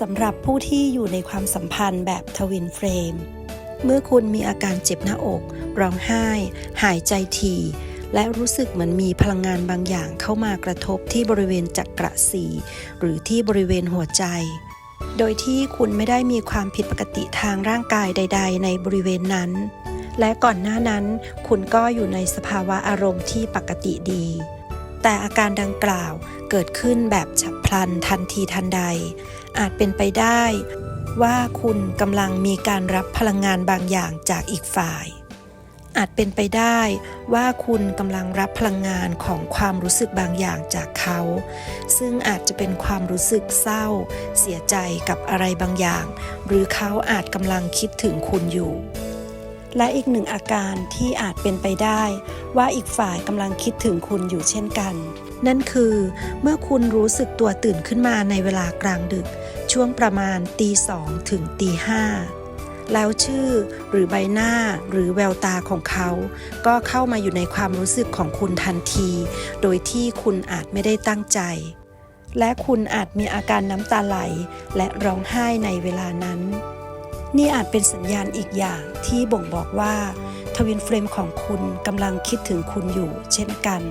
สำหรับผู้ที่อยู่ในความสัมพันธ์แบบทวินเฟรม เมื่อคุณมีอาการเจ็บหน้าอก ร้องไห้ หายใจถี่ และรู้สึกเหมือนมีพลังงานบางอย่างเข้ามากระทบที่บริเวณจักระสีหรือที่บริเวณหัวใจ โดยที่คุณไม่ได้มีความผิดปกติทางร่างกายใด ๆ ในบริเวณนั้น และก่อนหน้านั้น คุณก็อยู่ในสภาวะอารมณ์ที่ปกติดี แต่อาการดังกล่าวเกิดขึ้นแบบฉับพลันทันทีทันใด อาจเป็นไปได้ว่าคุณกำลังมีการรับพลังงานบางอย่างจากอีกฝ่าย อาจเป็นไปได้ว่าคุณกำลังรับพลังงานของความรู้สึกบางอย่างจากเขา ซึ่งอาจจะเป็นความรู้สึกเศร้า เสียใจกับอะไรบางอย่าง หรือเขาอาจกำลังคิดถึงคุณอยู่ และอีกหนึ่งอาการที่อาจเป็นไปได้ ว่าอีกฝ่ายกำลังคิดถึงคุณอยู่เช่นกัน นั่นคือเมื่อคุณรู้สึกตัวตื่นขึ้นมาในเวลากลางดึก ช่วงประมาณตีสองถึงตีห้าแล้วชื่อหรือใบหน้าหรือแววตาของเขา ก็เข้ามาอยู่ในความรู้สึกของคุณทันที โดยที่คุณอาจไม่ได้ตั้งใจ และคุณอาจมีอาการน้ำตาไหล และร้องไห้ในเวลานั้น นี่อาจเป็นสัญญาณอีกอย่างที่บ่งบอกว่าทวินเฟรมของคุณกำลังคิดถึงคุณอยู่เช่นกัน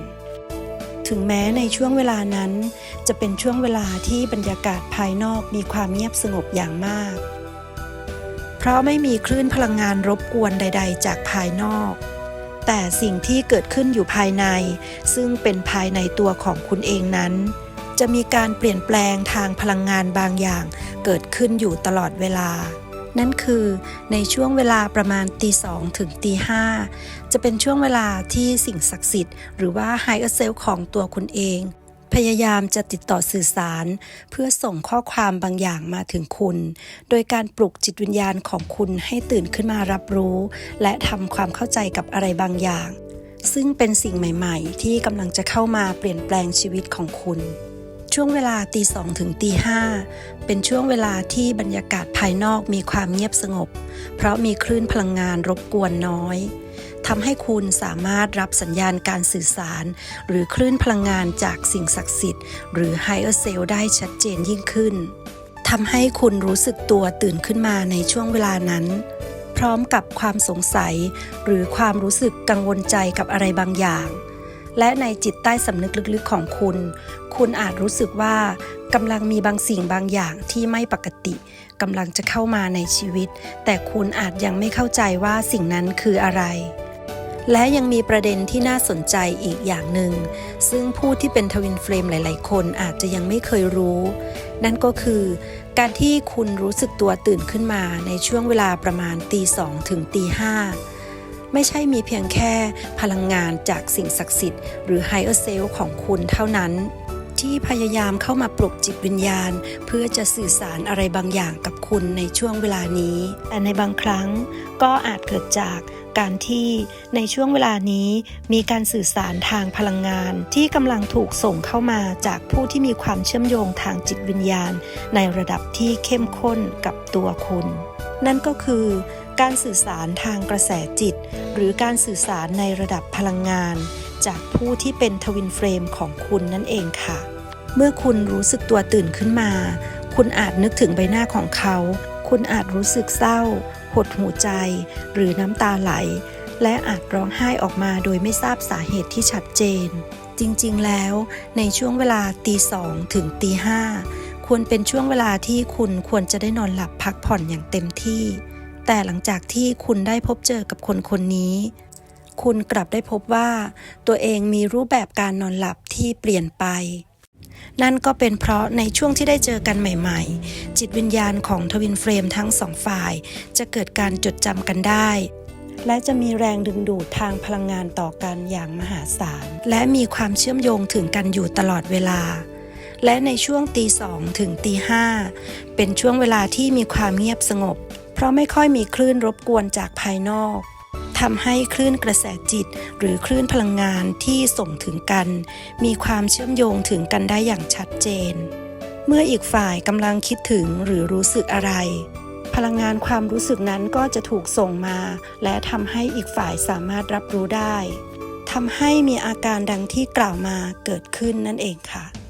ถึงแม้ในช่วงเวลานั้น จะเป็นช่วงเวลาที่บรรยากาศภายนอกมีความเงียบสงบอย่างมาก เพราะไม่มีคลื่นพลังงานรบกวนใด ๆ จากภายนอก แต่สิ่งที่เกิดขึ้นอยู่ภายใน ซึ่งเป็นภายในตัวของคุณเองนั้น จะมีการเปลี่ยนแปลงทางพลังงานบางอย่างเกิดขึ้นอยู่ตลอดเวลา นั่นคือในช่วงเวลาประมาณตีสองถึงตีห้าจะเป็นช่วงเวลาที่สิ่งศักดิ์สิทธิ์หรือว่าไฮเออร์เซลของตัวคุณเอง พยายามจะติดต่อสื่อสาร เพื่อส่งข้อความบางอย่างมาถึงคุณ โดยการปลุกจิตวิญญาณของคุณให้ตื่นขึ้นมารับรู้ และทำความเข้าใจกับอะไรบางอย่าง ซึ่งเป็นสิ่งใหม่ ๆ ที่กำลังจะเข้ามาเปลี่ยนแปลงชีวิตของคุณ ช่วงเวลาตีสองถึงตีห้าเป็นช่วงเวลาที่บรรยากาศภายนอกมีความเงียบสงบ เพราะมีคลื่นพลังงานรบกวนน้อยทำให้คุณสามารถรับสัญญาณการสื่อสาร หรือคลื่นพลังงานจากสิ่งศักดิ์สิทธิ์ หรือไฮเออร์เซลได้ชัดเจนยิ่งขึ้นทำให้คุณรู้สึกตัวตื่นขึ้นมาในช่วงเวลานั้น พร้อมกับความสงสัย หรือความรู้สึกกังวลใจกับอะไรบางอย่าง และในจิตใต้สำนึกลึกๆของคุณ คุณอาจรู้สึกว่ากำลังมีบางสิ่งบางอย่างที่ไม่ปกติกำลังจะเข้ามาในชีวิต แต่คุณอาจยังไม่เข้าใจว่าสิ่งนั้นคืออะไร และยังมีประเด็นที่น่าสนใจอีกอย่างหนึ่ง ซึ่งผู้ที่เป็นทวินเฟรมหลาย ๆ คนอาจจะยังไม่เคยรู้ นั่นก็คือ การที่คุณรู้สึกตัวตื่นขึ้นมาในช่วงเวลาประมาณตีสองถึงตีห้า ไม่ใช่มีเพียงแค่พลังงานจากสิ่งศักดิ์สิทธิ์หรือไฮเออร์เซลของคุณเท่านั้น ที่พยายามเข้ามาปลุกจิตวิญญาณ เพื่อจะสื่อสารอะไรบางอย่างกับคุณในช่วงเวลานี้ แต่ในบางครั้งก็อาจเกิดจากการที่ในช่วงเวลานี้มีการสื่อสารทางพลังงาน ที่กำลังถูกส่งเข้ามาจากผู้ที่มีความเชื่อมโยงทางจิตวิญญาณ ในระดับที่เข้มข้นกับตัวคุณ นั่นก็คือการสื่อสารทางกระแสจิต หรือการสื่อสารในระดับพลังงาน จากผู้ที่เป็นทวินเฟรมของคุณนั่นเองค่ะ เมื่อคุณรู้สึกตัวตื่นขึ้นมา คุณอาจนึกถึงใบหน้าของเขา คุณอาจรู้สึกเศร้า หดหูใจ หรือน้ำตาไหล และอาจร้องไห้ออกมาโดยไม่ทราบสาเหตุที่ชัดเจน จริงๆแล้วในช่วงเวลาตีสองถึงตีห้า ควรเป็นช่วงเวลาที่คุณควรจะได้นอนหลับพักผ่อนอย่างเต็มที่ แต่หลังจากที่คุณได้พบเจอกับคนคนนี้ คุณกลับได้พบว่า ตัวเองมีรูปแบบการนอนหลับที่เปลี่ยนไป นั่นก็เป็นเพราะในช่วงที่ได้เจอกันใหม่ ๆ จิตวิญญาณของทวินเฟรมทั้งสองฝ่าย จะเกิดการจดจำกันได้และจะมีแรงดึงดูดทางพลังงานต่อกันอย่างมหาศาล และมีความเชื่อมโยงถึงกันอยู่ตลอดเวลา และในช่วงตีสองถึงตีห้าเป็นช่วงเวลาที่มีความเงียบสงบ เพราะไม่ค่อยมีคลื่นรบกวนจากภายนอกทำให้คลื่นกระแสจิต หรือคลื่นพลังงานที่ส่งถึงกัน มีความเชื่อมโยงถึงกันได้อย่างชัดเจน เมื่ออีกฝ่ายกำลังคิดถึงหรือรู้สึกอะไร พลังงานความรู้สึกนั้นก็จะถูกส่งมา และทำให้อีกฝ่ายสามารถรับรู้ได้ทำให้มีอาการดังที่กล่าวมาเกิดขึ้นนั่นเองค่ะ